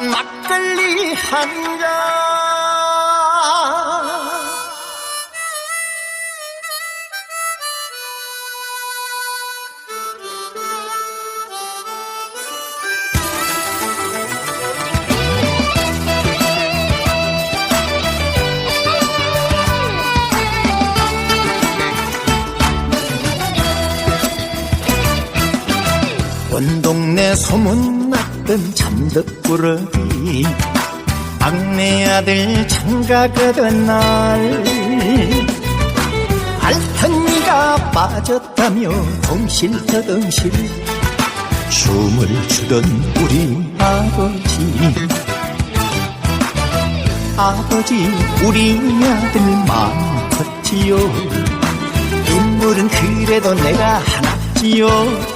막걸리 한 잔. 온 동네 소문 났던 참덕꾸러기 막내 아들 장가가던 날. 알턴니가 빠졌다며 덩실더덩실 춤을 추던 우리 아버지. 아버지 우리 아들 마음 컸지요. 인물은 그래도 내가 하나지요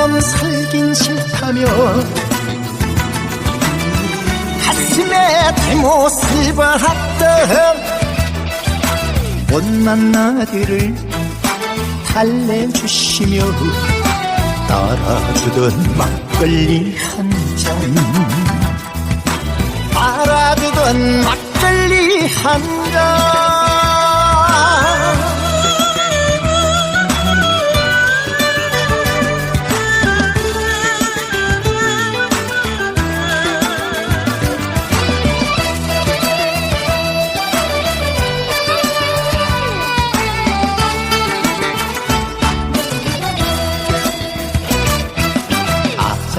아빠처럼 살긴 싫다며 가슴에 대못을 박았던 못난 아들을 달래주시며 따라주던 막걸리 한잔. 따라주던 막걸리 한잔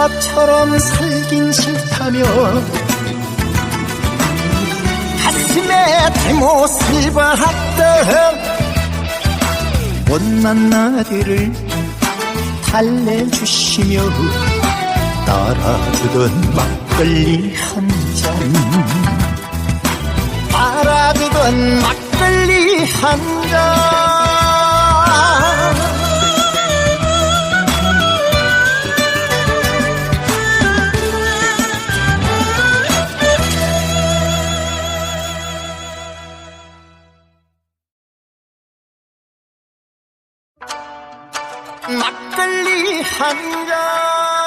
아빠처럼 살긴 싫다며. 가슴에 대못을 박았던 못난 아들을 달래주시며 따라주던 막걸리 한잔. 따라주던 막걸리 한잔 막걸리 한잔